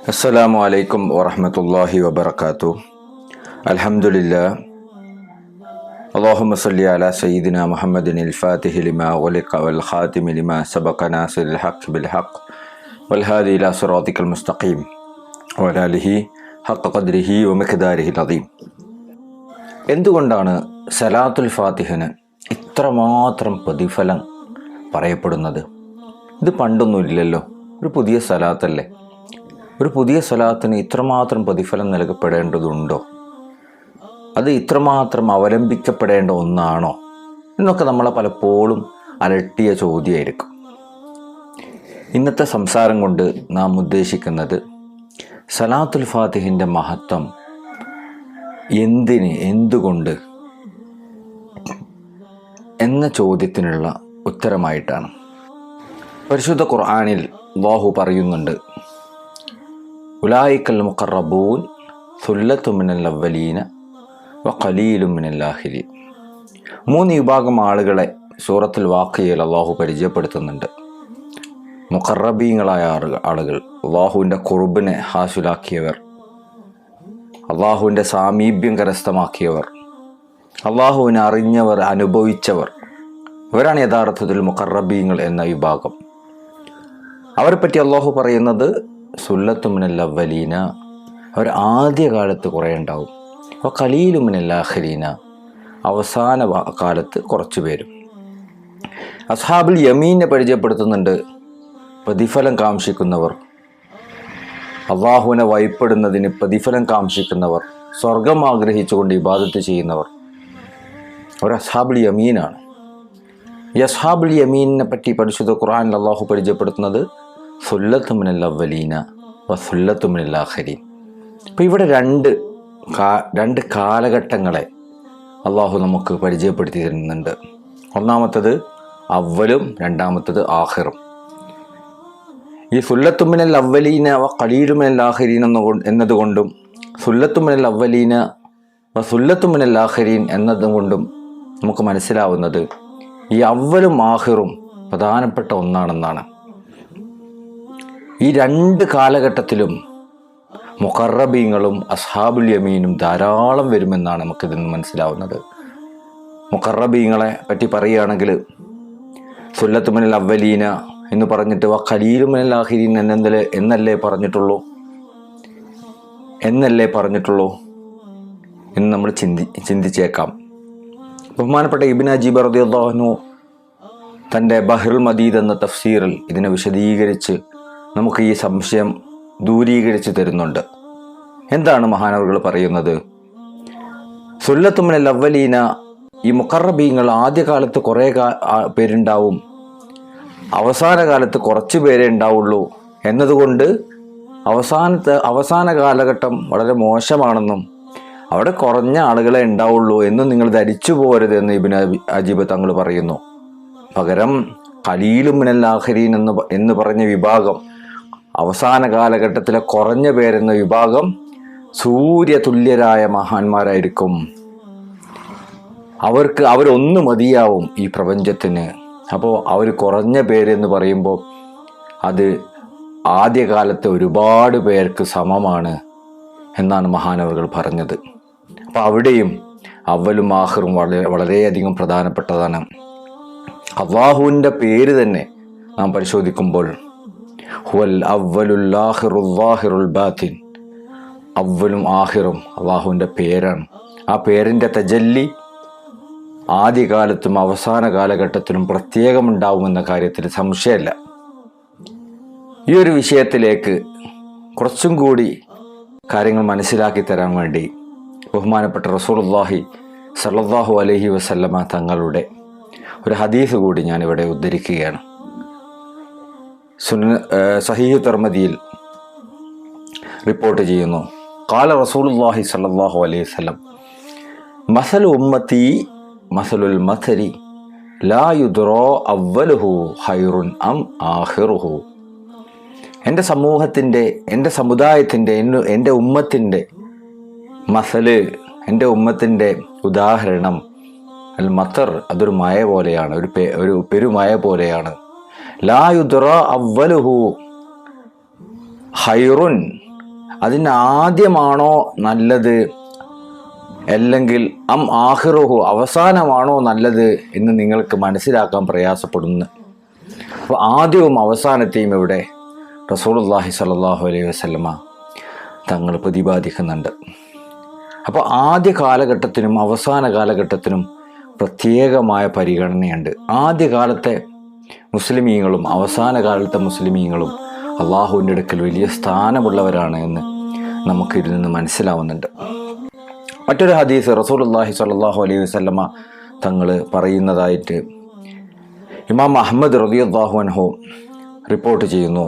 السلام عليكم ورحمة الله وبركاته الحمد لله اللهم صل على سيدنا محمد الفاتح لما ولق والخاتم لما سبق ناصر الحق بالحق والهادي إلى صراطك المستقيم وعلى آله حق قدره ومقداره العظيم എന്തുകൊണ്ടാണ് സലാത്തുൽ ഫാത്തിഹിന് ഇത്രമാത്രം പ്രതിഫലം പറയപ്പെടുന്നത് ഇത് പണ്ടൊന്നുമില്ലല്ലോ ഒരു പുതിയ സലാത്തല്ലേ ഒരു പുതിയ സ്വലാത്തിന് ഇത്രമാത്രം പ്രതിഫലം നൽകപ്പെടേണ്ടതുണ്ടോ? അത് ഇത്രമാത്രം അവലംബിക്കപ്പെടേണ്ട ഒന്നാണോ? എന്നൊക്കെ നമ്മളെ പലപ്പോഴും അലട്ടിയ ചോദ്യമായിരിക്കും. ഇന്നത്തെ സംസാരം കൊണ്ട് നാം ഉദ്ദേശിക്കുന്നത് സലാത്തുൽ ഫാത്തിഹിന്റെ മഹത്വം എന്തിന് എന്തുകൊണ്ട് എന്ന ചോദ്യത്തിനുള്ള ഉത്തരമായിട്ടാണ്. പരിശുദ്ധ ഖുർആാനിൽ വാഹു പറയുന്നുണ്ട് ഉലായിക്കൽ മുഖറബൂൻ സുല്ലത്തുമിനൽ അവലീന മൂന്ന് വിഭാഗം ആളുകളെ സൂറത്തിൽ വാക്കയിൽ അള്ളാഹു പരിചയപ്പെടുത്തുന്നുണ്ട്. മുഖറബീങ്ങളായ ആളുകൾ അള്ളാഹുവിന്റെ കുറുബിനെ ഹാസുലാക്കിയവർ അള്ളാഹുവിന്റെ സാമീപ്യം കരസ്ഥമാക്കിയവർ അള്ളാഹുവിനെ അറിഞ്ഞവർ അനുഭവിച്ചവർ ഇവരാണ് യഥാർത്ഥത്തിൽ മുഖറബീങ്ങൾ എന്ന വിഭാഗം. അവരെ പറ്റി അള്ളാഹു പറയുന്നത് സുല്ലത്തുമിനൽ അവലീന അവർ ആദ്യകാലത്ത് കുറേ ഉണ്ടാവും. അപ്പോൾ കലീലുമിനൽ ആഖരീന അവസാന കാലത്ത് കുറച്ച് പേരും. അസ്ഹാബിൽ യമീനെ പരിചയപ്പെടുത്തുന്നുണ്ട്. പ്രതിഫലം കാംക്ഷിക്കുന്നവർ. അള്ളാഹുവിനെ വഴിപ്പെടുന്നതിന് പ്രതിഫലം കാംക്ഷിക്കുന്നവർ. സ്വർഗം ആഗ്രഹിച്ചുകൊണ്ട് ഇബാദത്ത് ചെയ്യുന്നവർ. അവർ അസ്ഹാബുൽ യമീനാണ്. ഈ അസ്ഹാബുൽ യമീനിനെ പറ്റി പരിശുദ്ധ ഖുർആനിൽ അള്ളാഹു പരിചയപ്പെടുത്തുന്നത് സുല്ലത്തുമിനൽ അവലീന വ സുല്ലത്തുമിനൽ ആഖരീൻ. അപ്പോൾ ഇവിടെ രണ്ട് രണ്ട് കാലഘട്ടങ്ങളെ അള്ളാഹു നമുക്ക് പരിചയപ്പെടുത്തി തരുന്നുണ്ട് ഒന്നാമത്തത് അവലും രണ്ടാമത്തത് ആഹിറും ഈ സുല്ലത്തുമിനൽ അവലീന വ കളീലുമിനൽ ആഹരീൻ എന്ന എന്നതുകൊണ്ടും സുല്ലത്തുമിനൽ അവലീന വ സുല്ലത്തുമിനൽ ആഹരീൻ എന്നതുകൊണ്ടും നമുക്ക് മനസ്സിലാവുന്നത് ഈ അവലും ആഹിറും പ്രധാനപ്പെട്ട ഒന്നാണെന്നാണ്. ഈ രണ്ട് കാലഘട്ടത്തിലും മുഖറബീങ്ങളും അസ്ഹാബുൽ യമീനും ധാരാളം വരുമെന്നാണ് നമുക്കിതിൽ നിന്ന് മനസ്സിലാവുന്നത്. മുഖറബീങ്ങളെ പറ്റി പറയുകയാണെങ്കിൽ സുല്ലത്തുമനിൽ അവലീന എന്ന് പറഞ്ഞിട്ട് വ ഖലീലുമനിൽ ആഹിരീൻ എന്നല്ലേ എന്നല്ലേ പറഞ്ഞിട്ടുള്ളൂ? എന്നല്ലേ പറഞ്ഞിട്ടുള്ളൂ? എന്ന് നമ്മൾ ചിന്തി ചിന്തിച്ചേക്കാം. ബഹുമാനപ്പെട്ട ഇബിൻ അജീബ് റദിയുള്ളാഹുനു തന്റെ ബഹ്റുൽ മദീദ് എന്ന തഫ്സീറിൽ ഇതിനെ വിശദീകരിച്ച് നമുക്ക് ഈ സംശയം ദൂരീകരിച്ച് തരുന്നുണ്ട്. എന്താണ് മഹാനവറുകൾ പറയുന്നത്? സുല്ലത്തുമിനൽ അവലീന ഈ മുക്കറബീങ്ങൾ ആദ്യകാലത്ത് കുറേ കാ- പേരുണ്ടാവും. അവസാന കാലത്ത് കുറച്ച് പേരേ ഉണ്ടാവുള്ളൂ. എന്നതുകൊണ്ട് അവസാനത്തെ അവസാന കാലഘട്ടം വളരെ മോശമാണെന്നും അവിടെ കുറഞ്ഞ ആളുകളെ ഉണ്ടാവുള്ളൂ എന്നും നിങ്ങൾ ധരിച്ചു പോരുത് എന്ന് ഇബിൻ അജീബ് തങ്ങൾ പറയുന്നു. പകരം ഖലീലും മിനൽ ആഹരീൻ എന്ന് എന്ന് പറഞ്ഞ വിഭാഗം അവസാന കാലഘട്ടത്തിലെ കുറഞ്ഞ പേരെന്ന വിഭാഗം സൂര്യതുല്യരായ മഹാന്മാരായിരിക്കും. അവർക്ക് അവരൊന്ന് മതിയാവും ഈ പ്രപഞ്ചത്തിന്. അപ്പോൾ അവർ കുറഞ്ഞ പേരെന്ന് പറയുമ്പോൾ അത് ആദ്യകാലത്തെ ഒരുപാട് പേർക്ക് സമമാണ് എന്നാണ് മഹാനവറുകൾ പറഞ്ഞത്. അപ്പോൾ അവിടെയും അവലും ആഹറും വളരെ വളരെയധികം പ്രധാനപ്പെട്ടതാണ്. അള്ളാഹുവിന്റെ പേര് തന്നെ നാം പരിശോധിക്കുമ്പോൾ ഹുവൽ ലാഹിറുൽ അവലും ആഹിറും അള്ളാഹുവിന്റെ പേരാണ്. ആ പേരിന്റെ തജല്ലി ആദ്യകാലത്തും അവസാന കാലഘട്ടത്തിലും പ്രത്യേകമുണ്ടാവുമെന്ന കാര്യത്തിൽ സംശയമല്ല. ഈ ഒരു വിഷയത്തിലേക്ക് കുറച്ചും കൂടി കാര്യങ്ങൾ മനസ്സിലാക്കി തരാൻ വേണ്ടി ബഹുമാനപ്പെട്ട റസൂലുള്ളാഹി സല്ലാഹു അലഹി വസല്ലമ തങ്ങളുടെ ഒരു ഹദീസ് കൂടി ഞാനിവിടെ ഉദ്ധരിക്കുകയാണ്. സുന സഹീഹ് തർമദിയിൽ റിപ്പോർട്ട് ചെയ്യുന്നു. കാല റസൂലുള്ളാഹി സാഹു അലൈഹി സ്വലം മസൽ ഉമ്മത്തി മസലുൽ മസരി ലാ യുദ്റോ അവലുഹു ഹൈറുൻ അം ആഹിറുഹു എന്റെ സമൂഹത്തിന്റെ എന്റെ സമുദായത്തിന്റെ എന്റെ ഉമ്മത്തിന്റെ മസൽ എന്റെ ഉമ്മത്തിന്റെ ഉദാഹരണം അൽ മത്തർ അതൊരു മായ പോലെയാണ് ഒരു പെ ഒരു പെരുമയ പോലെയാണ്. ഹൈറുൻ. അതിന് ആദ്യമാണോ നല്ലത്? അല്ലെങ്കിൽ അം ആഹിറുഹു അവസാനമാണോ നല്ലത് എന്ന് നിങ്ങൾക്ക് മനസ്സിലാക്കാൻ പ്രയാസപ്പെടുന്നു. അപ്പോൾ ആദ്യവും അവസാനത്തെയും ഇവിടെ റസൂലുള്ളാഹി സലാഹു അലൈഹി വസ്ലമ തങ്ങൾ പ്രതിപാദിക്കുന്നുണ്ട്. അപ്പോൾ ആദ്യ കാലഘട്ടത്തിനും അവസാന കാലഘട്ടത്തിനും പ്രത്യേകമായ പരിഗണനയുണ്ട്. ആദ്യകാലത്തെ മുസ്ലിമീങ്ങളും അവസാന കാലത്തെ മുസ്ലിമീങ്ങളും അള്ളാഹുവിന്റെ അടുക്കൽ വലിയ സ്ഥാനമുള്ളവരാണ് എന്ന് നമുക്ക് ഇതിൽ നിന്ന് മനസ്സിലാവുന്നുണ്ട്. മറ്റൊരു ഹദീസ് റസൂൽ അള്ളാഹി സ്വല്ലാഹു അലൈഹി വസ്ലമ തങ്ങൾ പറയുന്നതായിട്ട് ഇമാം അഹമ്മദ് റദിയുല്ലാഹു അൻഹു റിപ്പോർട്ട് ചെയ്യുന്നു.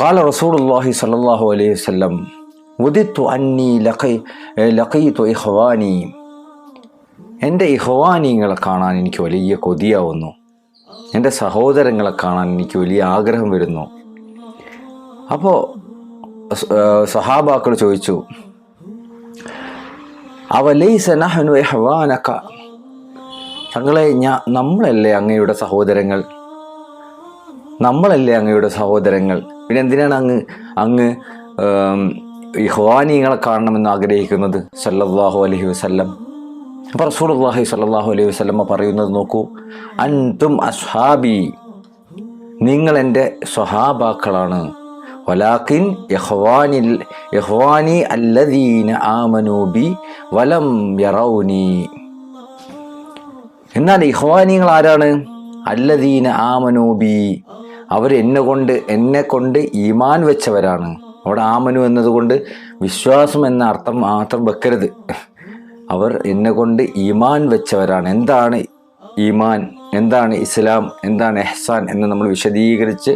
കാല റസൂലുല്ലാഹി സല്ലാഹു അലൈഹി വസ്ലം ഉദിത്തു അന്നി ലഖൈ ലഖൈത്തു ഇഖ്വാനി എന്റെ ഇഹവാനിയങ്ങളെ കാണാൻ എനിക്ക് വലിയ കൊതിയാവുന്നു. എന്റെ സഹോദരങ്ങളെ കാണാൻ എനിക്ക് വലിയ ആഗ്രഹം വരുന്നു. അപ്പോൾ സഹാബാക്കൾ ചോദിച്ചു അവലൈസ നഹ്നു ഇഹ്വാനക? തങ്ങളെ ഞാ നമ്മളല്ലേ അങ്ങയുടെ സഹോദരങ്ങൾ? നമ്മളല്ലേ അങ്ങയുടെ സഹോദരങ്ങൾ? പിന്നെ എന്തിനാണ് അങ്ങ് അങ്ങ് ആം, ഇഹ്വാനിങ്ങളെ കാണണമെന്ന് ആഗ്രഹിക്കുന്നത്? സല്ലല്ലാഹു അലഹി വസല്ലം. അപ്പോൾ റസൂലുള്ളാഹി സ്വല്ലല്ലാഹു അലൈഹി വസല്ലമ്മ പറയുന്നത് നോക്കൂ. അൻതും അസ്ഹാബി. നിങ്ങൾ എന്റെ സ്വഹാബാക്കളാണ്. വലാക്കിൻ യഹ്വാനിൽ യഹ്വാനി അല്ലദീന ആമനൂബി വലം യറൗനി. എന്നാൽ ഇഹ്വാനികൾ ആരാണ്? അല്ലദീന ആമനൂബി അവർ എന്നെ കൊണ്ട് എന്നെ കൊണ്ട് ഈമാൻ വെച്ചവരാണ്. അവിടെ ആമനു എന്നതുകൊണ്ട് വിശ്വാസം എന്ന അർത്ഥം മാത്രം വെക്കരുത്. അവർ എന്നെ കൊണ്ട് ഈമാൻ വെച്ചവരാണ്. എന്താണ് ഈമാൻ? എന്താണ് ഇസ്ലാം? എന്താണ് എഹ്സാൻ എന്ന് നമ്മൾ വിശദീകരിച്ച്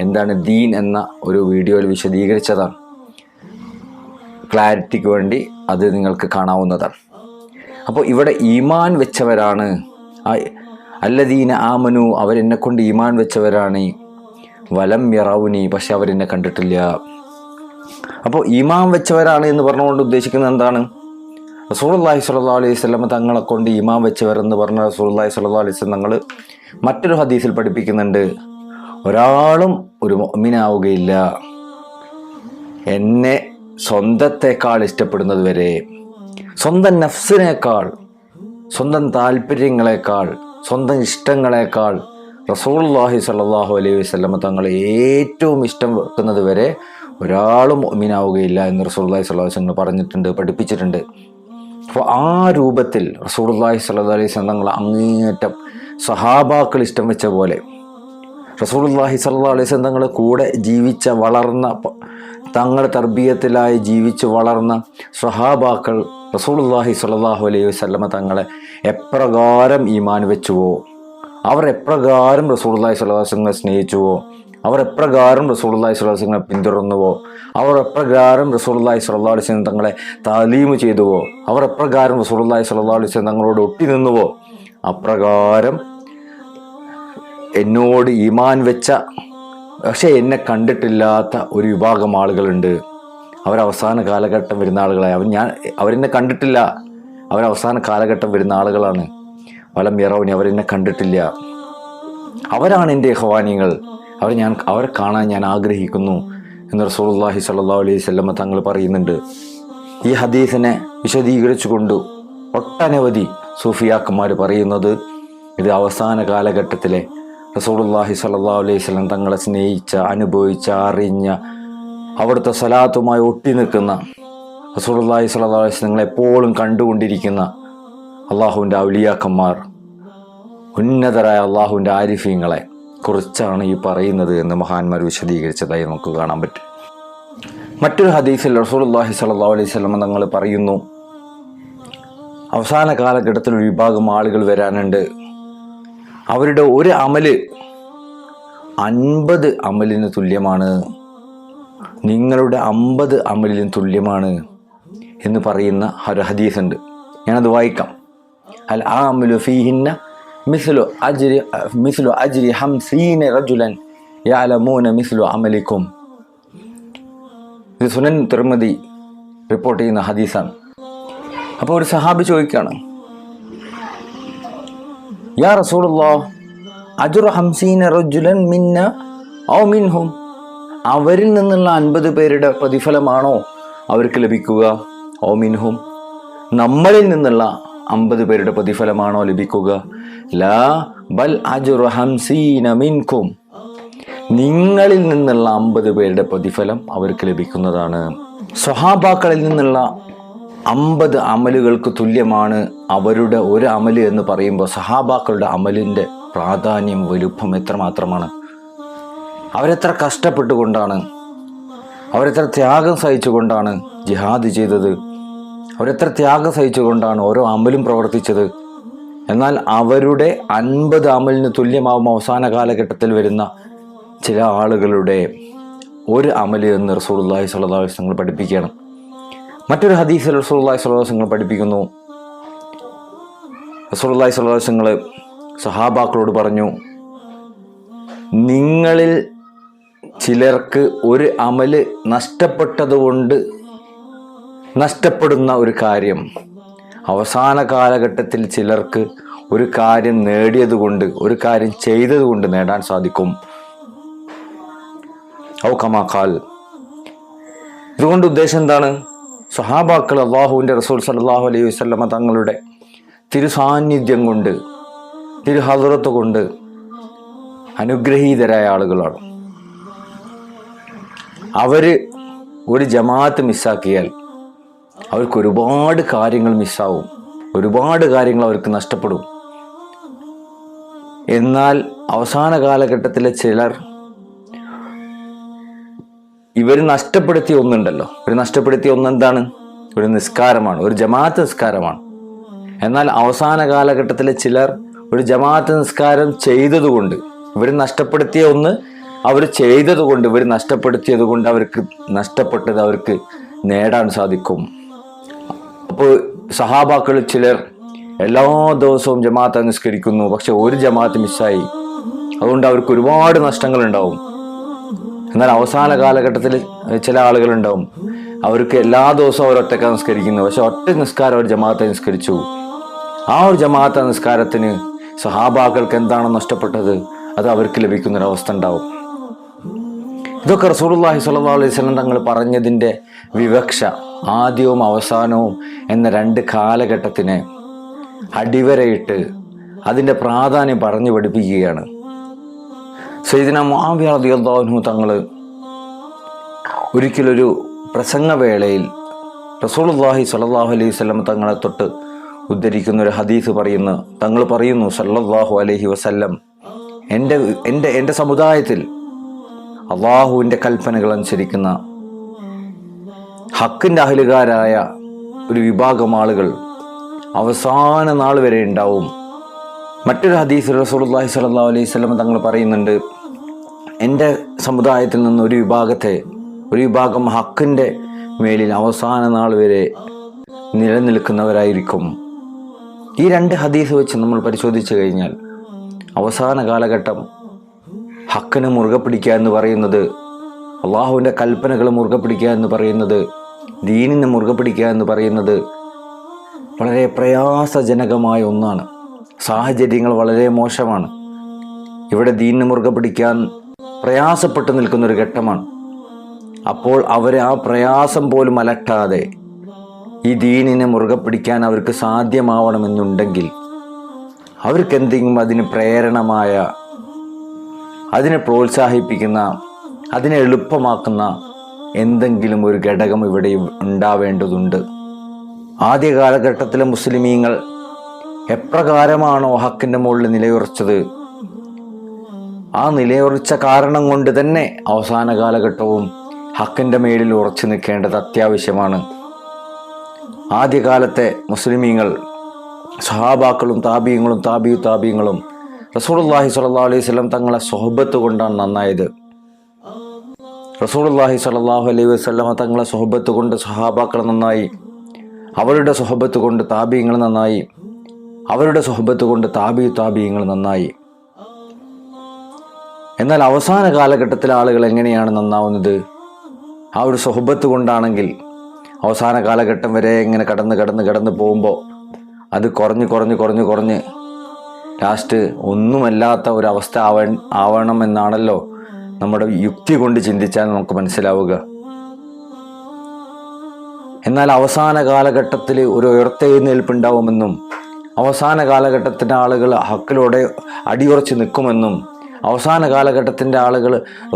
എന്താണ് ദീൻ എന്ന ഒരു വീഡിയോയിൽ വിശദീകരിച്ചതാണ്. ക്ലാരിറ്റിക്ക് വേണ്ടി അത് നിങ്ങൾക്ക് കാണാവുന്നതാണ്. അപ്പോൾ ഇവിടെ ഈമാൻ വെച്ചവരാണ്. അല്ലദീന ആമനു അവരെന്നെ കൊണ്ട് ഈമാൻ വെച്ചവരാണ്. വലം യറൗനി പക്ഷെ അവരെന്നെ കണ്ടിട്ടില്ല. അപ്പോൾ ഈമാൻ വെച്ചവരാണ് എന്ന് പറഞ്ഞുകൊണ്ട് ഉദ്ദേശിക്കുന്നത് എന്താണ്? റസൂലുള്ളാഹി സ്വല്ലല്ലാഹു അലൈഹി സ്വലമ തങ്ങളെ കൊണ്ട് ഇമാം വെച്ചവരെന്ന് പറഞ്ഞ റസൂലുള്ളാഹി സ്വല്ലല്ലാഹു അലൈഹി സ്വലം തങ്ങൾ മറ്റൊരു ഹദീസിൽ പഠിപ്പിക്കുന്നുണ്ട്. ഒരാളും ഒരു മൊമിനാവുകയില്ല എന്നെ സ്വന്തത്തെക്കാൾ ഇഷ്ടപ്പെടുന്നത് വരെ സ്വന്തം നഫ്സിനേക്കാൾ സ്വന്തം താല്പര്യങ്ങളെക്കാൾ സ്വന്തം ഇഷ്ടങ്ങളെക്കാൾ റസൂലുള്ളാഹി സല്ലാഹു അലൈഹി വസല്ലമ തങ്ങൾ ഏറ്റവും ഇഷ്ടം വെക്കുന്നത് വരെ ഒരാളും മീനാവുകയില്ല എന്ന് റസൂലുള്ളാഹി സ്വല്ലല്ലാഹു അലൈഹി വസല്ലം പറഞ്ഞിട്ടുണ്ട് പഠിപ്പിച്ചിട്ടുണ്ട്. അപ്പോൾ ആ രൂപത്തിൽ റസൂലുള്ളാഹി സല്ലു അലൈഹി തങ്ങൾ അങ്ങേയറ്റം സഹാബാക്കൾ ഇഷ്ടം വെച്ച പോലെ റസൂലുള്ളാഹി സല്ലാ അലൈഹി തങ്ങൾ കൂടെ ജീവിച്ച വളർന്ന തങ്ങളുടെ തർബീയത്തിലായി ജീവിച്ച് വളർന്ന സഹാബാക്കൾ റസൂലുള്ളാഹി സല്ലാഹു അലൈഹി വസ്ലമ തങ്ങളെ എപ്രകാരം ഈമാൻ വെച്ചുവോ? അവർ എപ്രകാരം റസൂലുള്ളാഹി സ്വല്ലല്ലാഹു അലൈഹി സ്നേഹിച്ചുവോ? അവർ എപ്രകാരം റസൂലുള്ളാഹി സ്വലാസിനെ പിന്തുടർന്നുവോ? അവർ എപ്രകാരം അലൈഹി വസല്ലം തങ്ങളെ താലീമ് ചെയ്തുവോ? അവർ എപ്രകാരം അലൈഹി വസല്ലം തങ്ങളോട് ഒട്ടി നിന്നുവോ? അപ്രകാരം എന്നോട് ഈമാൻ വെച്ച പക്ഷേ എന്നെ കണ്ടിട്ടില്ലാത്ത ഒരു വിഭാഗം ആളുകളുണ്ട്. അവരവസാന കാലഘട്ടം വരുന്ന ആളുകളെ അവൻ ഞാൻ അവരെന്നെ കണ്ടിട്ടില്ല. അവരവസാന കാലഘട്ടം വരുന്ന ആളുകളാണ്. വലം യറവനി അവരെന്നെ കണ്ടിട്ടില്ല. അവരാണ് എന്റെ ഹവാനികൾ അവർ ഞാൻ അവരെ കാണാൻ ഞാൻ ആഗ്രഹിക്കുന്നു എന്ന് റസൂലുള്ളാഹി സ്വല്ലല്ലാഹു അലൈഹി വസല്ലമ തങ്ങൾ പറയുന്നുണ്ട്. ഈ ഹദീസിനെ വിശദീകരിച്ചു കൊണ്ട് ഒട്ടനവധി സൂഫിയാക്കന്മാർ പറയുന്നത് ഇത് അവസാന കാലഘട്ടത്തിലെ റസൂലുള്ളാഹി സ്വല്ലല്ലാഹു അലൈഹി വസല്ലം തങ്ങളെ സ്നേഹിച്ച അനുഭവിച്ച അറിഞ്ഞ അവിടുത്തെ സലാത്തുമായി ഒട്ടി നിൽക്കുന്ന റസൂലുള്ളാഹി സ്വല്ലല്ലാഹു അലൈഹി വസല്ലം എപ്പോഴും കണ്ടുകൊണ്ടിരിക്കുന്ന അള്ളാഹുവിന്റെ ഔലിയാക്കന്മാർ ഉന്നതരായ അള്ളാഹുവിന്റെ ആരിഫീങ്ങളെ. കുറിച്ചാണ് ഈ പറയുന്നത് എന്ന് മഹാന്മാർ വിശദീകരിച്ചതായി നമുക്ക് കാണാൻ പറ്റും. മറ്റൊരു ഹദീസിൽ റസൂലുള്ളാഹി സാഹു അലൈഹി വസല്ലം തങ്ങൾ പറയുന്നു അവസാന കാലഘട്ടത്തിൽ ഒരു വിഭാഗം ആളുകൾ വരാനുണ്ട്. അവരുടെ ഒരു അമൽ അൻപത് അമലിന് തുല്യമാണ്. നിങ്ങളുടെ അമ്പത് അമലിന് തുല്യമാണ് എന്ന് പറയുന്ന ഒരു ഹദീസ് ഉണ്ട് ഞാനത് വായിക്കാം. അൽ അമലു ഫീഹിന്ന മിസ്ലു അജ്രി مثل അജ്രി ഹംസീന رجلا يعلمون مثل عملكم. ഇത് സുനൻ തിരുമതി റിപ്പോർട്ട് ചെയ്യുന്ന ഹദീസാണ്. അപ്പോൾ ഒരു സഹാബി ചോദിക്കുകയാണ് യാ റസൂലുള്ളാ അജുറ ഹംസീന റജുലൻ മിന്ന ഔ മിൻഹും? അവരിൽ നിന്നുള്ള അൻപത് പേരുടെ പ്രതിഫലമാണോ അവർക്ക് ലഭിക്കുക? ഓ മിൻഹും. നമ്മളിൽ നിന്നുള്ള അമ്പത് പേരുടെ പ്രതിഫലമാണോ ലഭിക്കുക? ലാ ബൽ അജുറു ഹംസീന നിങ്ങളിൽ നിന്നുള്ള അമ്പത് പേരുടെ പ്രതിഫലം അവർക്ക് ലഭിക്കുന്നതാണ്. സ്വഹാബാക്കളിൽ നിന്നുള്ള അമ്പത് അമലുകൾക്ക് തുല്യമാണ് അവരുടെ ഒരു അമൽ എന്ന് പറയുമ്പോൾ സഹാബാക്കളുടെ അമലിന്റെ പ്രാധാന്യം വലുപ്പം എത്രമാത്രമാണ്? അവരെത്ര കഷ്ടപ്പെട്ടുകൊണ്ടാണ്? അവരെത്ര ത്യാഗം സഹിച്ചുകൊണ്ടാണ് ജിഹാദ് ചെയ്തത്? അവരെത്ര ത്യാഗം സഹിച്ചുകൊണ്ടാണ് ഓരോ അമലും പ്രവർത്തിച്ചത്. എന്നാൽ അവരുടെ അൻപത് അമലിന് തുല്യമാവും അവസാന കാലഘട്ടത്തിൽ വരുന്ന ചില ആളുകളുടെ ഒരു അമൽ എന്ന് റസൂള്ളി വസല്ലം പഠിപ്പിക്കുകയാണ്. മറ്റൊരു ഹദീസിൽ അലൈഹി വസല്ലം പഠിപ്പിക്കുന്നു. അലൈഹി വസല്ലം സഹാബാക്കളോട് പറഞ്ഞു നിങ്ങളിൽ ചിലർക്ക് ഒരു അമൽ നഷ്ടപ്പെട്ടതുകൊണ്ട് നഷ്ടപ്പെടുന്ന ഒരു കാര്യം. അവസാന കാലഘട്ടത്തിൽ ചിലർക്ക് ഒരു കാര്യം നേടിയതുകൊണ്ട് ഒരു കാര്യം ചെയ്തതുകൊണ്ട് നേടാൻ സാധിക്കും. ഔ കമാക്കാൽ ഇതുകൊണ്ട് ഉദ്ദേശം എന്താണ്? സഹാബാക്കൾ അള്ളാഹുവിന്റെ റസൂൽ സല്ലാഹു അലൈഹി വസ്ലമ തങ്ങളുടെ തിരുസാന്നിധ്യം കൊണ്ട് തിരുഹദറത്ത് കൊണ്ട് അനുഗ്രഹീതരായ ആളുകളാണ്. അവർ ഒരു ജമാഅത്ത് മിസ്സാക്കിയാൽ അവർക്ക് ഒരുപാട് കാര്യങ്ങൾ മിസ്സാവും. ഒരുപാട് കാര്യങ്ങൾ അവർക്ക് നഷ്ടപ്പെടും. എന്നാൽ അവസാന കാലഘട്ടത്തിലെ ചിലർ ഇവർ നഷ്ടപ്പെടുത്തിയ ഒന്നുണ്ടല്ലോ. ഇവർ നഷ്ടപ്പെടുത്തിയ ഒന്ന് എന്താണ് ഒരു നിസ്കാരമാണ് ഒരു ജമാഅത്ത് നിസ്കാരമാണ്. എന്നാൽ അവസാന കാലഘട്ടത്തിലെ ചിലർ ഒരു ജമാഅത്ത് നിസ്കാരം ചെയ്തതുകൊണ്ട് ഇവർ നഷ്ടപ്പെടുത്തിയ ഒന്ന് അവർ ചെയ്തതുകൊണ്ട് ഇവർ നഷ്ടപ്പെടുത്തിയത് കൊണ്ട് അവർക്ക് നഷ്ടപ്പെട്ടത് അവർക്ക് നേടാൻ സാധിക്കും. അപ്പോൾ സഹാബാക്കൾ ചിലർ എല്ലാ ദിവസവും ജമാഅത്ത് അനുസ്കരിക്കുന്നു പക്ഷെ ഒരു ജമാഅത്ത് മിസ്സായി. അതുകൊണ്ട് അവർക്ക് ഒരുപാട് നഷ്ടങ്ങൾ ഉണ്ടാവും എന്നാൽ അവസാന കാലഘട്ടത്തിൽ ചില ആളുകളുണ്ടാവും. അവർക്ക് എല്ലാ ദിവസവും അവർ ഒറ്റയ്ക്ക് നിസ്കരിക്കുന്നു പക്ഷെ ഒറ്റ നിസ്കാരം ഒരു ജമാഅത്ത് നിസ്കരിച്ചു. ആ ഒരു ജമാഅത്ത് നിസ്കാരത്തിന് സഹാബാക്കൾക്ക് എന്താണ് നഷ്ടപ്പെട്ടത്? അത് അവർക്ക് ലഭിക്കുന്നൊരവസ്ഥ ഉണ്ടാവും. ഇതൊക്കെ റസൂലുള്ളാഹി സ്വല്ലല്ലാഹു അലൈഹി വസല്ലം തങ്ങൾ പറഞ്ഞതിന്റെ വിവക്ഷ. ആദ്യവും അവസാനവും എന്ന രണ്ട് കാലഘട്ടത്തിനെ അടിവരയിട്ട് അതിന്റെ പ്രാധാന്യം പറഞ്ഞു പഠിപ്പിക്കുകയാണ്. സൈദിന മാവ്യാദിയോദ്ധാവിനു തങ്ങൾ ഒരിക്കലൊരു പ്രസംഗവേളയിൽ റസൂലുള്ളാഹി സല്ലാഹു അലൈഹി സ്വലം തങ്ങളെ തൊട്ട് ഉദ്ധരിക്കുന്ന ഒരു ഹദീസ് പറയുന്നു. തങ്ങൾ പറയുന്നു സല്ലാഹു അലൈഹി വസല്ലം എന്റെ എന്റെ എന്റെ സമുദായത്തിൽ അള്ളാഹുവിന്റെ കൽപ്പനകൾ അനുസരിക്കുന്ന ഹക്കിന്റെ അഹലുകാരായ ഒരു വിഭാഗം ആളുകൾ അവസാന നാൾ വരെ ഉണ്ടാവും. മറ്റൊരു ഹദീസ് റസൂലുള്ളാഹി സ്വല്ലല്ലാഹു അലൈഹി വസല്ലം തങ്ങൾ പറയുന്നുണ്ട് എന്റെ സമുദായത്തിൽ നിന്ന് ഒരു വിഭാഗത്തെ ഒരു വിഭാഗം ഹക്കിന്റെ മേലിൽ അവസാന നാൾ വരെ നിലനിൽക്കുന്നവരായിരിക്കും. ഈ രണ്ട് ഹദീസ് വെച്ച് നമ്മൾ പരിശോധിച്ചു കഴിഞ്ഞാൽ അവസാന കാലഘട്ടം ഹക്കിന് മുറുകെ പിടിക്കുക എന്ന് പറയുന്നത് അള്ളാഹുവിന്റെ കൽപ്പനകൾ മുറുകെ പിടിക്കുക എന്ന് പറയുന്നത് ദീനിനെ മുറുകെ പിടിക്കുക എന്ന് പറയുന്നത് വളരെ പ്രയാസജനകമായ ഒന്നാണ്. സാഹചര്യങ്ങൾ വളരെ മോശമാണ്. ഇവിടെ ദീനിനെ മുറുകെ പിടിക്കാൻ പ്രയാസപ്പെട്ടു നിൽക്കുന്നൊരു ഘട്ടമാണ്. അപ്പോൾ അവരെ ആ പ്രയാസം പോലും അലട്ടാതെ ഈ ദീനിനെ മുറുകെ പിടിക്കാൻ അവർക്ക് സാധ്യമാവണമെന്നുണ്ടെങ്കിൽ അവർക്ക് എന്തെങ്കിലും അതിന് പ്രേരണമായ അതിനെ പ്രോത്സാഹിപ്പിക്കുന്ന അതിനെ എളുപ്പമാക്കുന്ന എന്തെങ്കിലും ഒരു ഘടകം ഇവിടെ ഉണ്ടാവേണ്ടതുണ്ട്. ആദ്യ കാലഘട്ടത്തിലെ മുസ്ലിമീങ്ങൾ എപ്രകാരമാണോ ഹക്കിന്റെ മുകളിൽ നിലയുറച്ചത്? ആ നിലയുറച്ച കാരണം കൊണ്ട് തന്നെ അവസാന കാലഘട്ടവും ഹക്കിന്റെ മേലിൽ ഉറച്ചു നിൽക്കേണ്ടത് അത്യാവശ്യമാണ്. ആദ്യകാലത്തെ മുസ്ലിമീങ്ങൾ സഹാബാക്കളും താബീങ്ങളും താബിയു താബീങ്ങളും റസൂലുള്ളാഹി സ്വല്ലല്ലാഹു അലൈഹി വസല്ലം തങ്ങളെ സ്വഹബത്ത് കൊണ്ടാണ് നന്നായത്. റസൂലുള്ളാഹി സലാഹു അലൈഹി വസല്ലമ തങ്ങളെ സ്വഹബത്ത് കൊണ്ട് സഹാബാക്കൾ നന്നായി അവരുടെ സ്വഹബത്ത് കൊണ്ട് താബീങ്ങൾ നന്നായി അവരുടെ സ്വഹബത്ത് കൊണ്ട് താബി താബീങ്ങൾ നന്നായി. എന്നാൽ അവസാന കാലഘട്ടത്തിൽ ആളുകൾ എങ്ങനെയാണ് നന്നാവുന്നത്? ആ ഒരു സ്വഹബത്ത് കൊണ്ടാണെങ്കിൽ അവസാന കാലഘട്ടം വരെ ഇങ്ങനെ കടന്ന് കടന്ന് കടന്ന് പോകുമ്പോൾ അത് കുറഞ്ഞ് കുറഞ്ഞ് കുറഞ്ഞ് കുറഞ്ഞ് ലാസ്റ്റ് ഒന്നുമല്ലാത്ത ഒരവസ്ഥ ആവ ആവണമെന്നാണല്ലോ നമ്മുടെ യുക്തി കൊണ്ട് ചിന്തിച്ചാൽ നമുക്ക് മനസ്സിലാവുക. എന്നാൽ അവസാന കാലഘട്ടത്തിൽ ഒരു ഉയർത്തെഴുന്നേൽപ്പുണ്ടാവുമെന്നും അവസാന കാലഘട്ടത്തിന്റെ ആളുകൾ ഹക്കിലൂടെ അടിയുറച്ച് നിൽക്കുമെന്നും അവസാന കാലഘട്ടത്തിന്റെ ആളുകൾ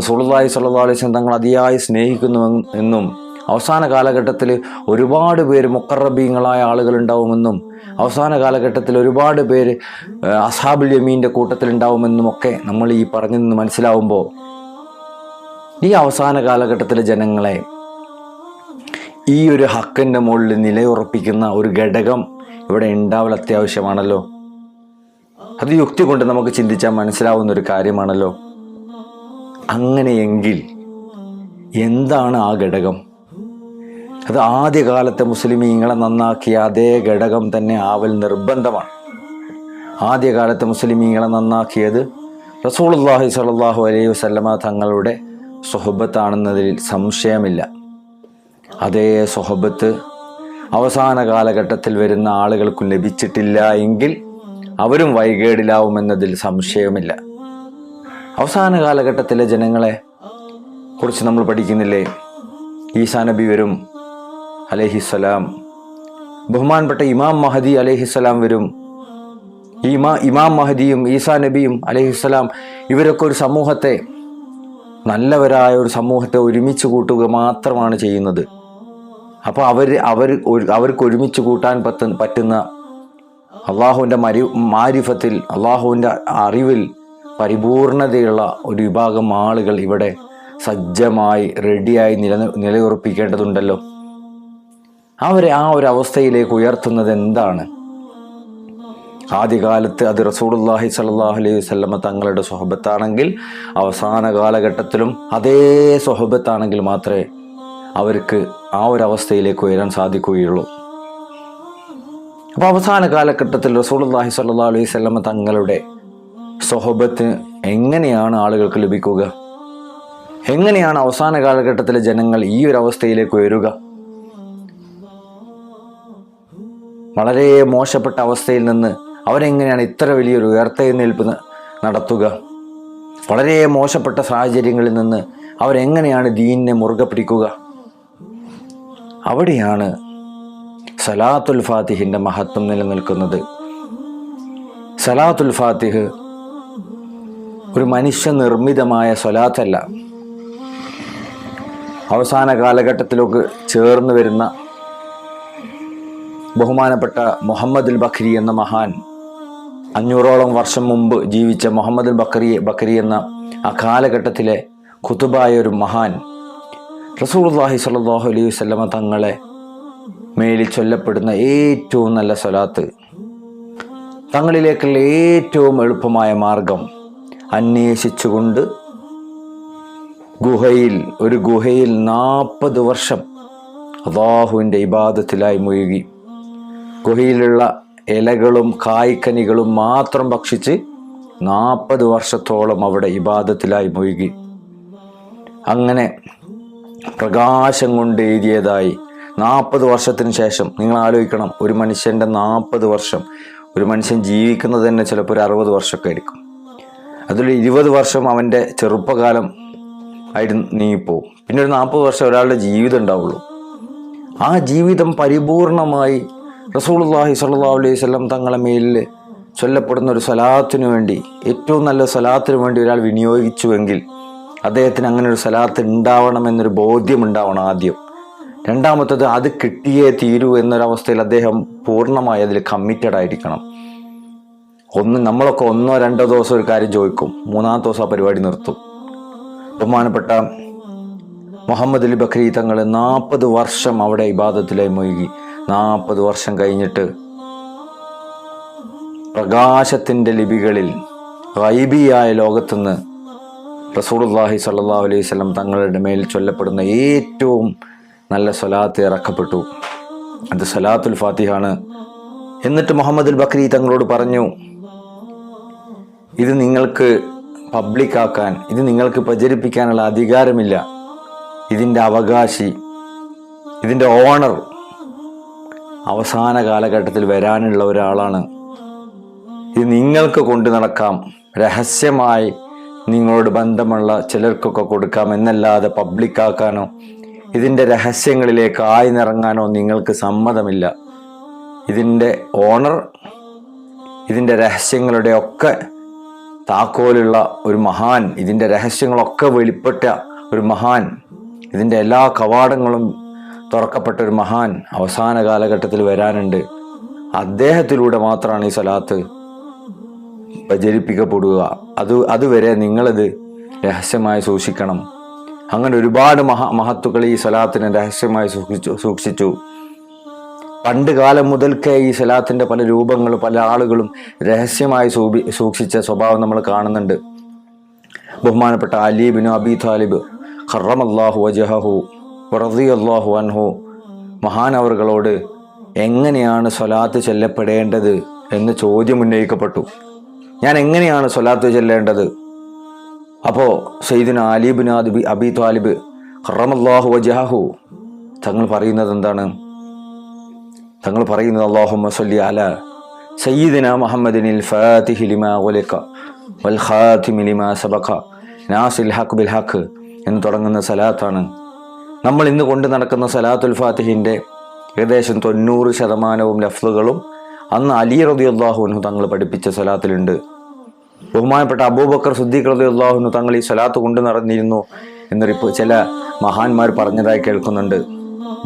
സ്വല്ലല്ലാഹു അലൈഹി വസല്ലം തങ്ങൾ അതിയായി സ്നേഹിക്കുന്നു എന്നും അവസാന കാലഘട്ടത്തിൽ ഒരുപാട് പേര് മുക്കറബീങ്ങളായ ആളുകൾ ഉണ്ടാവുമെന്നും അവസാന കാലഘട്ടത്തിൽ ഒരുപാട് പേര് അസാബുൽ യമീന്റെ കൂട്ടത്തിലുണ്ടാവുമെന്നും ഒക്കെ നമ്മൾ ഈ പറഞ്ഞു നിന്ന് മനസ്സിലാവുമ്പോൾ ഈ അവസാന കാലഘട്ടത്തിലെ ജനങ്ങളെ ഈ ഒരു ഹക്കിന്റെ മുകളിൽ നിലയുറപ്പിക്കുന്ന ഒരു ഘടകം ഇവിടെ ഉണ്ടാവൽ അത്യാവശ്യമാണല്ലോ. അത് യുക്തി കൊണ്ട് നമുക്ക് ചിന്തിച്ചാൽ മനസ്സിലാവുന്ന ഒരു കാര്യമാണല്ലോ. അങ്ങനെയെങ്കിൽ എന്താണ് ആ ഘടകം? അത് ആദ്യകാലത്തെ മുസ്ലിമീങ്ങളെ നന്നാക്കിയ അതേ ഘടകം തന്നെ ആവൽ നിർബന്ധമാണ്. ആദ്യകാലത്തെ മുസ്ലിമീങ്ങളെ നന്നാക്കിയത് റസൂൾ റസൂലുള്ളാഹി സ്വല്ലല്ലാഹു അലൈഹി വസ്ലമ തങ്ങളുടെ സുഹബത്താണെന്നതിൽ സംശയമില്ല. അതേ സൊഹബത്ത് അവസാന കാലഘട്ടത്തിൽ വരുന്ന ആളുകൾക്കും ലഭിച്ചിട്ടില്ല എങ്കിൽ അവരും വൈകേടിലാവുമെന്നതിൽ സംശയമില്ല. അവസാന കാലഘട്ടത്തിലെ ജനങ്ങളെ കുറിച്ച് നമ്മൾ പഠിക്കുന്നില്ലേ? ഈസാ നബി വരും അലഹിസ്സലാം ബഹുമാനപ്പെട്ട ഇമാം മഹദി അലഹിസ്സലാം വരും. ഇമാ ഇമാം മഹദിയും ഈസാ നബിയും അലഹിസ്സലാം ഇവരൊക്കെ ഒരു സമൂഹത്തെ നല്ലവരായ ഒരു സമൂഹത്തെ ഒരുമിച്ച് കൂട്ടുക മാത്രമാണ് ചെയ്യുന്നത്. അപ്പോൾ അവർ അവർ അവർക്ക് ഒരുമിച്ച് കൂട്ടാൻ പറ്റ പറ്റുന്ന അള്ളാഹുവിന്റെ മരി മാരിഫത്തിൽ അള്ളാഹുവിന്റെ അറിവിൽ പരിപൂർണതയുള്ള ഒരു വിഭാഗം ആളുകൾ ഇവിടെ സജ്ജമായി റെഡിയായി നില നിലയുറപ്പിക്കേണ്ടതുണ്ടല്ലോ. അവരെ ആ ഒരു അവസ്ഥയിലേക്ക് ഉയർത്തുന്നത് എന്താണ്? ആദ്യകാലത്ത് അത് റസൂലുള്ളാഹി സല്ലാഹു അലൈഹി വസല്ലമ തങ്ങളുടെ സ്വഹബത്താണെങ്കിൽ അവസാന കാലഘട്ടത്തിലും അതേ സ്വഹബത്താണെങ്കിൽ മാത്രമേ അവർക്ക് ആ ഒരു അവസ്ഥയിലേക്ക് ഉയരാൻ സാധിക്കുകയുള്ളൂ. അപ്പോൾ അവസാന കാലഘട്ടത്തിൽ റസൂലുള്ളാഹി സല്ലാ അലൈഹി വസല്ലമ തങ്ങളുടെ സ്വഹബത്ത് എങ്ങനെയാണ് ആളുകൾക്ക് ലഭിക്കുക? എങ്ങനെയാണ് അവസാന കാലഘട്ടത്തിലെ ജനങ്ങൾ ഈ ഒരു അവസ്ഥയിലേക്ക് ഉയരുക? വളരെ മോശപ്പെട്ട അവസ്ഥയിൽ നിന്ന് അവരെങ്ങനെയാണ് ഇത്ര വലിയൊരു ഉയർത്തെഴുന്നേൽപ്പ് നടത്തുക? വളരെ മോശപ്പെട്ട സാഹചര്യങ്ങളിൽ നിന്ന് അവരെങ്ങനെയാണ് ദീനിനെ മുറുകെ പിടിക്കുക? അവിടെയാണ് സലാത്തുൽ ഫാത്തിഹിന്റെ മഹത്വം നിലനിൽക്കുന്നത്. സലാത്തുൽ ഫാത്തിഹ് ഒരു മനുഷ്യ നിർമ്മിതമായ സ്വലാത്തല്ല. അവസാന കാലഘട്ടത്തിലൊക്കെ ചേർന്ന് വരുന്ന ബഹുമാനപ്പെട്ട മുഹമ്മദുൽ ബഖരി എന്ന മഹാൻ അഞ്ഞൂറോളം വർഷം മുമ്പ് ജീവിച്ച മുഹമ്മദുൽ ബക്കറി ബക്കരി എന്ന ആ കാലഘട്ടത്തിലെ ഖുതുബായ ഒരു മഹാൻ റസൂലുള്ളാഹി സല്ലാഹു അലൈഹി വസല്ലമ തങ്ങളെ മേലിൽ ചൊല്ലപ്പെടുന്ന ഏറ്റവും നല്ല സ്വലാത്ത്. തങ്ങളിലേക്കുള്ള ഏറ്റവും എളുപ്പമായ മാർഗം അന്വേഷിച്ചുകൊണ്ട് ഗുഹയിൽ ഒരു ഗുഹയിൽ നാൽപ്പത് വർഷം അള്ളാഹുവിന്റെ ഇബാദത്തിലായി മുഴുകി. ഗുഹയിലുള്ള ഇലകളും കായ്ക്കനികളും മാത്രം ഭക്ഷിച്ച് നാൽപ്പത് വർഷത്തോളം അവിടെ ഇബാദത്തിലായി മുഴുകി. അങ്ങനെ പ്രകാശം കൊണ്ട് എഴുതിയതായി നാൽപ്പത് വർഷത്തിന് ശേഷം നിങ്ങൾ ആലോചിക്കണം ഒരു മനുഷ്യന്റെ നാൽപ്പത് വർഷം ഒരു മനുഷ്യൻ ജീവിക്കുന്നത് തന്നെ ചിലപ്പോൾ ഒരു അറുപത് വർഷമൊക്കെ ആയിരിക്കും അതിൽ ഇരുപത് വർഷം അവന്റെ ചെറുപ്പകാലം ആയിട്ട് നീങ്ങിപ്പോവും. പിന്നെ ഒരു നാൽപ്പത് വർഷം ഒരാളുടെ ജീവിതം ഉണ്ടാവുള്ളൂ. ആ ജീവിതം പരിപൂർണമായി റസൂലുള്ളാഹി സ്വല്ലല്ലാഹു അലൈഹി വസല്ലം തങ്ങളെ മേലിൽ ചൊല്ലപ്പെടുന്ന ഒരു സ്വലാത്തിനു വേണ്ടി ഏറ്റവും നല്ല സ്വലാത്തിനു വേണ്ടി ഒരാൾ വിനിയോഗിച്ചുവെങ്കിൽ അദ്ദേഹത്തിന് അങ്ങനെ ഒരു സലാത്ത് ഉണ്ടാവണം എന്നൊരു ബോധ്യം ഉണ്ടാവണം ആദ്യം. രണ്ടാമത്തത് അത് കിട്ടിയേ തീരൂ എന്നൊരവസ്ഥയിൽ അദ്ദേഹം പൂർണമായി അതിൽ കമ്മിറ്റഡ് ആയിരിക്കണം. ഒന്ന് നമ്മളൊക്കെ ഒന്നോ രണ്ടോ ദിവസം ഒരു കാര്യം ചോദിക്കും മൂന്നാമത്തെ ദിവസം ആ പരിപാടി നിർത്തും. ബഹുമാനപ്പെട്ട മുഹമ്മദ് അലി ബക്രീ തങ്ങൾ നാൽപ്പത് വർഷം അവിടെ ഇബാദത്തിലായി മുഴുകി. നാൽപ്പത് വർഷം കഴിഞ്ഞിട്ട് പ്രകാശത്തിന്റെ ലിപികളിൽ റൈബിയായ ലോകത്തുനിന്ന് റസൂലുള്ളാഹി സല്ലാ അലൈഹി സ്വലം തങ്ങളുടെ മേൽ ചൊല്ലപ്പെടുന്ന ഏറ്റവും നല്ല സ്വലാത്ത് ഇറക്കപ്പെട്ടു. അത് സലാത്തുൽ ഫാത്തിഹാണ്. എന്നിട്ട് മുഹമ്മദ് അൽ ബക്രി തങ്ങളോട് പറഞ്ഞു ഇത് നിങ്ങൾക്ക് പബ്ലിക്കാക്കാൻ ഇത് നിങ്ങൾക്ക് പ്രചരിപ്പിക്കാനുള്ള അധികാരമില്ല. ഇതിന്റെ അവകാശി ഇതിന്റെ ഓണർ അവസാന കാലഘട്ടത്തിൽ വരാനുള്ള ഒരാളാണ്. ഇത് നിങ്ങൾക്ക് കൊണ്ടു നടക്കാം. രഹസ്യമായി നിങ്ങളോട് ബന്ധമുള്ള ചിലർക്കൊക്കെ കൊടുക്കാം എന്നല്ലാതെ പബ്ലിക്കാക്കാനോ ഇതിന്റെ രഹസ്യങ്ങളിലേക്ക് ആയി നിറങ്ങാനോ നിങ്ങൾക്ക് സമ്മതമില്ല. ഇതിന്റെ ഓണർ ഇതിന്റെ രഹസ്യങ്ങളുടെ ഒക്കെ താക്കോലുള്ള ഒരു മഹാൻ ഇതിന്റെ രഹസ്യങ്ങളൊക്കെ വെളിപ്പെട്ട ഒരു മഹാൻ ഇതിന്റെ എല്ലാ കവാടങ്ങളും തുറക്കപ്പെട്ട ഒരു മഹാൻ അവസാന കാലഘട്ടത്തിൽ വരാനുണ്ട്. അദ്ദേഹത്തിലൂടെ മാത്രമാണ് ഈ സ്വലാത്ത് പ്രചരിപ്പിക്കപ്പെടുക. അത് അതുവരെ നിങ്ങളത് രഹസ്യമായി സൂക്ഷിക്കണം. അങ്ങനെ ഒരുപാട് മഹ മഹത്തുക്കൾ ഈ സ്വലാത്തിനെ രഹസ്യമായി സൂക്ഷിച്ചു സൂക്ഷിച്ചു. പണ്ട് കാലം മുതൽക്കേ ഈ സലാത്തിന്റെ പല രൂപങ്ങളും പല ആളുകളും രഹസ്യമായി സൂപി സൂക്ഷിച്ച സ്വഭാവം നമ്മൾ കാണുന്നുണ്ട്. ബഹുമാനപ്പെട്ട അലീബിനു അബി താലിബ് ഖറമല്ലാഹു അജഹു റതി അള്ളാഹു അൻഹു മഹാനവറുകളോട് എങ്ങനെയാണ് സ്വലാത്ത് ചെല്ലപ്പെടേണ്ടത് എന്ന് ചോദ്യം ഉന്നയിക്കപ്പെട്ടു. ഞാൻ എങ്ങനെയാണ് സ്വലാത്ത് ചെല്ലേണ്ടത്? അപ്പോൾ സയ്യിദിന ആലിബിൻ അബി അബി താലിബ് ഹറമല്ലാഹു വജാഹു തങ്ങൾ പറയുന്നത് എന്താണ്? തങ്ങൾ പറയുന്നത് അള്ളാഹു സല്ലി അല സയ്യിദിന മുഹമ്മദിനിൽ ഫാത്തിഹി ലിമാ ഉലക വൽ ഖാതിമി ലിമാ സബഖ നാസിൽ ഹഖ് ബിൽ ഹക്ക് എന്ന് തുടങ്ങുന്ന സലാത്താണ്. നമ്മൾ ഇന്ന് കൊണ്ട് നടക്കുന്ന സലാത്തുൽ ഫാത്തിഹിന്റെ ഏകദേശം തൊണ്ണൂറ് ശതമാനവും ലഫ്ലുകളും അന്ന് അലി റതി അള്ളാഹുനു തങ്ങൾ പഠിപ്പിച്ച സലാത്തിലുണ്ട്. ബഹുമാനപ്പെട്ട അബൂബക്കർ സുദ്ദീഖ് റതി അള്ളാഹുനു തങ്ങൾ ഈ സലാത്ത് കൊണ്ടു നടന്നിരുന്നു എന്നൊരു ചില മഹാന്മാർ പറഞ്ഞതായി കേൾക്കുന്നുണ്ട്.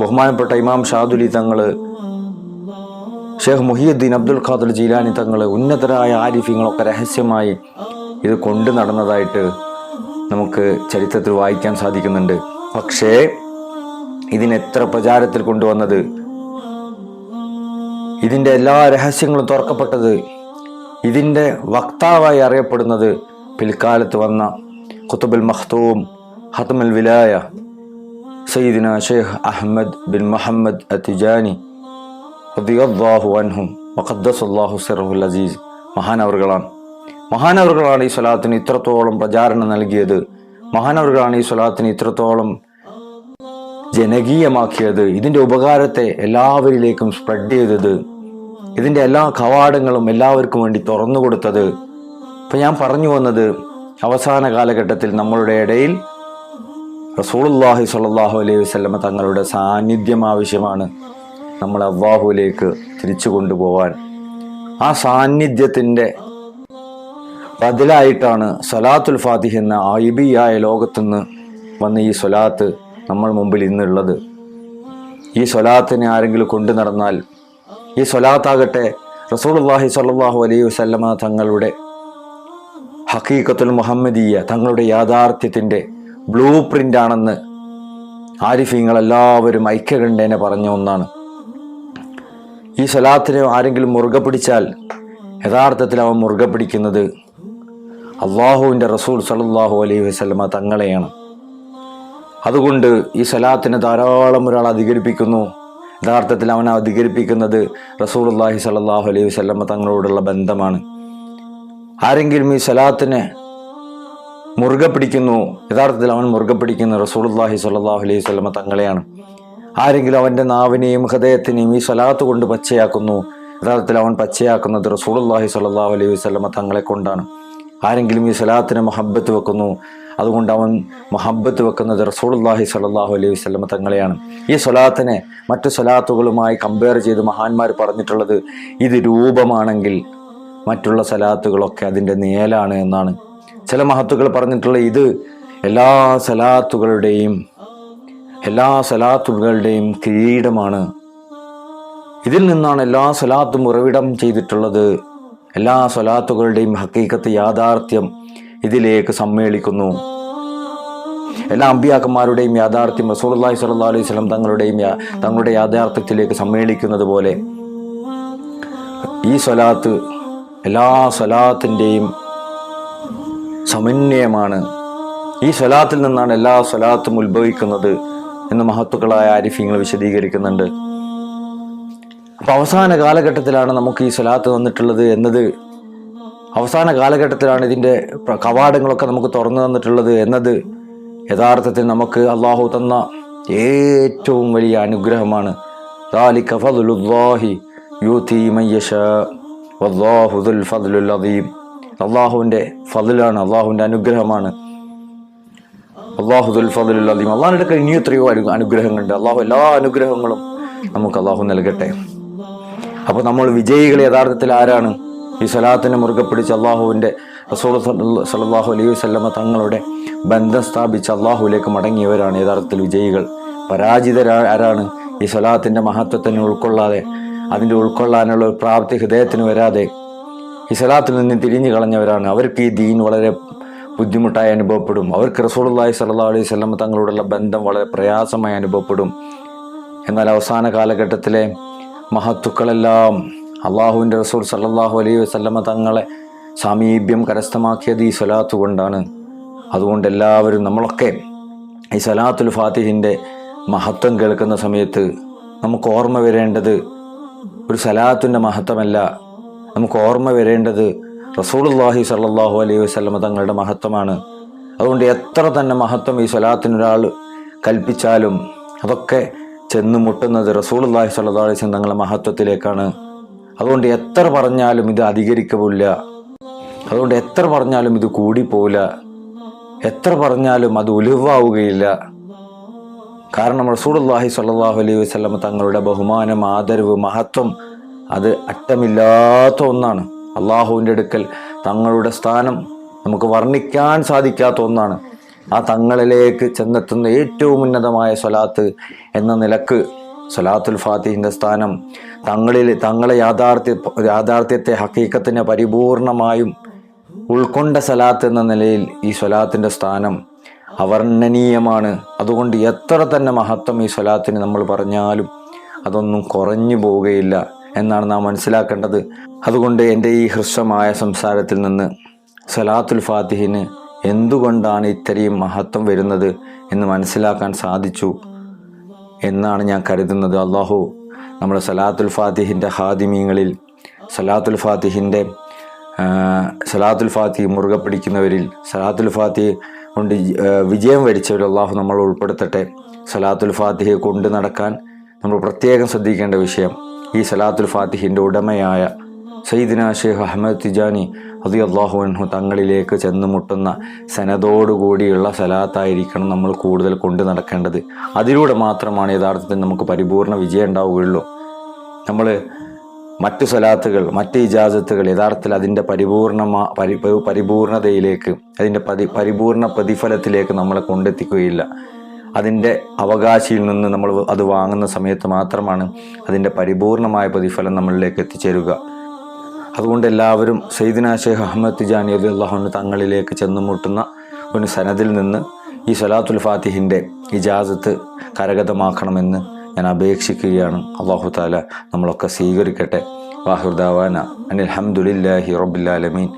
ബഹുമാനപ്പെട്ട ഇമാം ഷാദുലി തങ്ങൾ ഷേഖ് മുഹിയുദ്ദീൻ അബ്ദുൽ ഖാദർ ജീലാനി തങ്ങൾ ഉന്നതരായ ആരിഫ്യങ്ങളൊക്കെ രഹസ്യമായി ഇത് കൊണ്ടു നടന്നതായിട്ട് നമുക്ക് ചരിത്രത്തിൽ വായിക്കാൻ സാധിക്കുന്നുണ്ട്. പക്ഷേ ഇതിനെത്ര പ്രചാരത്തിൽ കൊണ്ടുവന്നത്? ഇതിന്റെ എല്ലാ രഹസ്യങ്ങളും തുറക്കപ്പെട്ടത് ഇതിന്റെ വക്താവായി അറിയപ്പെടുന്നത് പിൽക്കാലത്ത് വന്ന ഖുത്തുബുൽ മഖ്തൂം ഹത്തമുൽ വിലായ സയ്യിദിന ഷെയ്ഖ് അഹമ്മദ് ബിൻ മുഹമ്മദ് അത്തിജാനി റളിയല്ലാഹു അൻഹും വഖദ്ദസല്ലാഹു സിറഹുൽ അസീസ്. മഹാനവറുകളാണ്. മഹാനവറുകളാണ് ഈ സ്വലാത്തിന് ഇത്രത്തോളം പ്രചാരണം നൽകിയത്. മഹാനവറുകളാണ് ഈ സ്വലാത്തിന് ഇത്രത്തോളം ജനകീയമാക്കിയത് ഇതിന്റെ ഉപകാരത്തെ എല്ലാവരിലേക്കും സ്പ്രെഡ് ചെയ്തത് ഇതിന്റെ എല്ലാ കവാടങ്ങളും എല്ലാവർക്കും വേണ്ടി തുറന്നു കൊടുത്തത്. ഇപ്പം ഞാൻ പറഞ്ഞു വന്നത് അവസാന കാലഘട്ടത്തിൽ നമ്മളുടെ ഇടയിൽ റസൂലുള്ളാഹി സ്വല്ലല്ലാഹു അലൈഹി വസ്ലമ തങ്ങളുടെ സാന്നിധ്യം ആവശ്യമാണ് നമ്മൾ അള്ളാഹുവിലേക്ക് തിരിച്ചു കൊണ്ടുപോകാൻ ആ സാന്നിധ്യത്തിന്റെ ബദലായിട്ടാണ് സലാത്തുൽ ഫാത്തിഹ് എന്ന ഐബിയായ ലോകത്തുനിന്ന് വന്ന ഈ സ്വലാത്ത് നമ്മൾ മുമ്പിൽ ഇന്നുള്ളത്. ഈ സ്വലാത്തിനെ ആരെങ്കിലും കൊണ്ടു നടന്നാൽ ഈ സ്വലാത്താകട്ടെ റസൂലുള്ളാഹി സ്വല്ലല്ലാഹു അലൈഹി വസല്ലമ തങ്ങളുടെ ഹക്കീക്കത്തുൽ മുഹമ്മദീയ തങ്ങളുടെ യാഥാർത്ഥ്യത്തിന്റെ ബ്ലൂ പ്രിന്റ് ആണെന്ന് ആരിഫീങ്ങൾ എല്ലാവരും ഐക്യകണ്ഠേനെ പറഞ്ഞ ഒന്നാണ്. ഈ സ്വലാത്തിനെ ആരെങ്കിലും മുറുകെ പിടിച്ചാൽ യഥാർത്ഥത്തിൽ അവൻ മുറുകെ പിടിക്കുന്നത് അള്ളാഹുവിന്റെ റസൂൽ സലാഹു അലൈഹി വസ്ലമ തങ്ങളെയാണ്. അതുകൊണ്ട് ഈ സലാത്തിനെ ധാരാളം ഒരാൾ അധികരിപ്പിക്കുന്നു. യഥാർത്ഥത്തിൽ അവൻ അധികരിപ്പിക്കുന്നത് റസൂൽ അള്ളാഹി സല്ലാഹു അലൈഹി വസല്ലമ തങ്ങളോടുള്ള ബന്ധമാണ്. ആരെങ്കിലും ഈ സലാത്തിനെ മുറുകെ പിടിക്കുന്നു യഥാർത്ഥത്തിൽ അവൻ മുറുകെ പിടിക്കുന്ന റസൂലുള്ളാഹി സ്വല്ലല്ലാഹു അലൈഹി വസല്ലമ തങ്ങളെയാണ്. ആരെങ്കിലും അവന്റെ നാവിനെയും ഹൃദയത്തിനെയും ഈ സലാത്ത് കൊണ്ട് പച്ചയാക്കുന്നു യഥാർത്ഥത്തിൽ അവൻ പച്ചയാക്കുന്നത് റസൂലുള്ളാഹി സ്വല്ലല്ലാഹു അലൈഹി വസല്ലമ തങ്ങളെ കൊണ്ടാണ്. ആരെങ്കിലും ഈ സലാത്തിനെ മഹബത്ത് വെക്കുന്നു അതുകൊണ്ട് അവൻ മഹബത്ത് വെക്കുന്നത് റസൂലുള്ളാഹി സലാഹു അലൈഹി വസ്ലമ തങ്ങളെയാണ്. ഈ സ്വലാത്തിനെ മറ്റു സ്വലാത്തുകളുമായി കമ്പയർ ചെയ്ത് മഹാന്മാർ പറഞ്ഞിട്ടുള്ളത് ഇത് രൂപമാണെങ്കിൽ മറ്റുള്ള സലാത്തുകളൊക്കെ അതിന്റെ നേലാണ് എന്നാണ്. ചില മഹത്തുക്കൾ പറഞ്ഞിട്ടുള്ള ഇത് എല്ലാ സലാത്തുകളുടെയും എല്ലാ സലാത്തുകളുടെയും കിരീടമാണ്. ഇതിൽ നിന്നാണ് എല്ലാ സലാത്തും ഉറവിടം ചെയ്തിട്ടുള്ളത്. എല്ലാ സലാത്തുകളുടെയും ഹക്കീക്കത്ത് യാഥാർത്ഥ്യം ഇതിലേക്ക് സമ്മേളിക്കുന്നു. എല്ലാ അമ്പിയാക്കന്മാരുടെയും യാഥാർത്ഥ്യം റസൂലി സല്ലാ അലൈഹി സ്വലം തങ്ങളുടെയും തങ്ങളുടെ യാഥാർത്ഥ്യത്തിലേക്ക് സമ്മേളിക്കുന്നത് പോലെ ഈ സ്വലാത്ത് എല്ലാ സ്വലാത്തിന്റെയും സമന്വയമാണ്. ഈ സ്വലാത്തിൽ നിന്നാണ് എല്ലാ സ്വലാത്തും ഉത്ഭവിക്കുന്നത് എന്ന് മഹത്തുക്കളായ ആരിഫ്യങ്ങൾ വിശദീകരിക്കുന്നുണ്ട്. അപ്പോൾ അവസാന കാലഘട്ടത്തിലാണ് നമുക്ക് ഈ സ്വലാത്ത് വന്നിട്ടുള്ളത് എന്നത് അവസാന കാലഘട്ടത്തിലാണ് ഇതിന്റെ കവാടങ്ങളൊക്കെ നമുക്ക് തുറന്നു തന്നിട്ടുള്ളത് എന്നത് യഥാർത്ഥത്തിൽ നമുക്ക് അള്ളാഹു തന്ന ഏറ്റവും വലിയ അനുഗ്രഹമാണ്. അള്ളാഹുവിന്റെ ഫതിലാണ് അള്ളാഹുവിന്റെ അനുഗ്രഹമാണ്. അള്ളാഹുദുൽ ഫതുൽ അദീം. അള്ളാഹിന്റെ കഴിഞ്ഞ എത്രയോ അനുഗ്രഹങ്ങളുണ്ട്. അള്ളാഹു എല്ലാ അനുഗ്രഹങ്ങളും നമുക്ക് അള്ളാഹു നൽകട്ടെ. അപ്പോൾ നമ്മൾ വിജയികൾ യഥാർത്ഥത്തിൽ ആരാണ്? ഈ സലാത്തിനെ മുറുകെ പിടിച്ച് അള്ളാഹുവിന്റെ റസൂൽ സലാഹു അലൈഹി വസല്ലമ തങ്ങളുടെ ബന്ധം സ്ഥാപിച്ച് അള്ളാഹുവിലേക്ക് മടങ്ങിയവരാണ് യഥാർത്ഥത്തിൽ വിജയികൾ. പരാജിതരാ ആരാണ്? ഈ സ്വലാത്തിന്റെ മഹത്വത്തിനെ ഉൾക്കൊള്ളാതെ അതിന്റെ ഉൾക്കൊള്ളാനുള്ള ഒരു പ്രാപ്തി ഹൃദയത്തിന് വരാതെ ഈ സലാത്തിൽ നിന്ന് തിരിഞ്ഞു കളഞ്ഞവരാണ്. അവർക്ക് ഈ ദീൻ വളരെ ബുദ്ധിമുട്ടായി അനുഭവപ്പെടും. അവർക്ക് റസൂലുള്ളാഹി സ്വല്ലല്ലാഹു അലൈഹി വസല്ലം തങ്ങളോടുള്ള ബന്ധം വളരെ പ്രയാസമായി അനുഭവപ്പെടും. എന്നാൽ അവസാന കാലഘട്ടത്തിലെ മഹത്തുക്കളെല്ലാം അള്ളാഹുവിന്റെ റസൂൽ സല്ലാഹു അലൈഹി വസല്ലമ തങ്ങളെ സാമീപ്യം കരസ്ഥമാക്കിയത് ഈ സ്വലാത്ത് കൊണ്ടാണ്. അതുകൊണ്ട് എല്ലാവരും നമ്മളൊക്കെ ഈ സലാത്തുൽ ഫാത്തിഹിന്റെ മഹത്വം കേൾക്കുന്ന സമയത്ത് നമുക്ക് ഓർമ്മ വരേണ്ടത് ഒരു സലാത്തിന്റെ മഹത്വമല്ല. നമുക്ക് ഓർമ്മ വരേണ്ടത് റസൂലുള്ളാഹി സല്ലാഹു അലൈഹി വസല്ലമ തങ്ങളുടെ മഹത്വമാണ്. അതുകൊണ്ട് എത്ര തന്നെ മഹത്വം ഈ സ്വലാത്തിനൊരാൾ കൽപ്പിച്ചാലും അതൊക്കെ ചെന്ന് മുട്ടുന്നത് റസൂലുള്ളാഹി സല്ലാ അലൈഹി തങ്ങളുടെ മഹത്വത്തിലേക്കാണ്. അതുകൊണ്ട് എത്ര പറഞ്ഞാലും ഇത് അധികരിക്കവില്ല. അതുകൊണ്ട് എത്ര പറഞ്ഞാലും ഇത് കൂടിപ്പോവില്ല. എത്ര പറഞ്ഞാലും അത് ഉലുവാവുകയില്ല കാരണം റസൂലുള്ളാഹി സ്വല്ലല്ലാഹു അലൈഹി വസ്ലം തങ്ങളുടെ ബഹുമാനം ആദരവ് മഹത്വം അത് അറ്റമില്ലാത്ത ഒന്നാണ്. അള്ളാഹുവിന്റെ അടുക്കൽ തങ്ങളുടെ സ്ഥാനം നമുക്ക് വർണിക്കാൻ സാധിക്കാത്ത ഒന്നാണ്. ആ തങ്ങളിലേക്ക് ചെന്നെത്തുന്ന ഏറ്റവും ഉന്നതമായ സ്വലാത്ത് എന്ന നിലയ്ക്ക് സ്വലാത്തുൽ ഫാത്തിഹിന്റെ സ്ഥാനം തങ്ങളിൽ തങ്ങളെ യാഥാർത്ഥ്യ യാഥാർത്ഥ്യത്തെ ഹക്കീക്കത്തിനെ പരിപൂർണമായും ഉൾക്കൊണ്ട സലാത്ത് എന്ന നിലയിൽ ഈ സ്വലാത്തിന്റെ സ്ഥാനം അവർണനീയമാണ്. അതുകൊണ്ട് എത്ര തന്നെ മഹത്വം ഈ സ്വലാത്തിന് നമ്മൾ പറഞ്ഞാലും അതൊന്നും കുറഞ്ഞു പോവുകയില്ല എന്നാണ് നാം മനസ്സിലാക്കേണ്ടത്. അതുകൊണ്ട് എന്റെ ഈ ഹ്രസ്വമായ സംസാരത്തിൽ നിന്ന് സലാത്തുൽ ഫാത്തിഹിന് എന്തുകൊണ്ടാണ് ഇത്രയും മഹത്വം വരുന്നത് എന്ന് മനസ്സിലാക്കാൻ സാധിച്ചു? എന്നാണ് ഞാൻ കരുതുന്നത്. അള്ളാഹു നമ്മുടെ സലാത്തുൽ ഫാത്തിഹിന്റെ ഹാദിമീങ്ങളിൽ സലാത്തുൽ ഫാത്തിഹിന്റെ സലാത്തുൽ ഫാത്തിഹ് മുറുകെ പിടിക്കുന്നവരിൽ സലാത്തുൽ ഫാത്തിഹ് കൊണ്ട് വിജയം വരിച്ചവരിൽ അള്ളാഹു നമ്മൾ ഉൾപ്പെടുത്തട്ടെ. സലാത്തുൽ ഫാത്തിഹയെ കൊണ്ട് നടക്കാൻ നമ്മൾ പ്രത്യേകം ശ്രദ്ധിക്കേണ്ട വിഷയം ഈ സലാത്തുൽ ഫാത്തിഹിന്റെ ഉടമയായ സയ്യിദിന ഷെയ്ഖ് അഹമ്മദ് തിജാനി അതി അള്ളാഹു അൻഹു തങ്ങളിലേക്ക് ചെന്ന് മുട്ടുന്ന സനതോടുകൂടിയുള്ള സലാത്തായിരിക്കണം നമ്മൾ കൂടുതൽ കൊണ്ടു നടക്കേണ്ടത്. അതിലൂടെ മാത്രമാണ് യഥാർത്ഥത്തിൽ നമുക്ക് പരിപൂർണ വിജയം ഉണ്ടാവുകയുള്ളൂ. നമ്മൾ മറ്റ് സലാത്തുകൾ മറ്റ് ഇജാസത്തുകൾ യഥാർത്ഥത്തിൽ അതിന്റെ പരിപൂർണമാ പരി പരിപൂർണതയിലേക്ക് അതിന്റെ പതി പരിപൂർണ പ്രതിഫലത്തിലേക്ക് നമ്മളെ കൊണ്ടെത്തിക്കുകയില്ല. അതിന്റെ അവകാശിയിൽ നിന്ന് നമ്മൾ അത് വാങ്ങുന്ന സമയത്ത് മാത്രമാണ് അതിന്റെ പരിപൂർണമായ പ്രതിഫലം നമ്മളിലേക്ക് എത്തിച്ചേരുക. അതുകൊണ്ട് എല്ലാവരും സയ്യിദിന ഷെയ്ഖ് അഹമ്മദ് തിജാനി അലി അള്ളാഹുന് തങ്ങളിലേക്ക് ചെന്നുമുട്ടുന്ന ഒരു സനദിൽ നിന്ന് ഈ സലാത്തുൽ ഫാത്തിഹിന്റെ ഇജാസത്ത് കരഗതമാക്കണമെന്ന് ഞാൻ അപേക്ഷിക്കുകയാണ്. അള്ളാഹു താല നമ്മളൊക്കെ സ്വീകരിക്കട്ടെ. വാഹുർദാവാന അനിൽ ഹംദുലില്ലാഹി റബ്ബില്ലാലമീൻ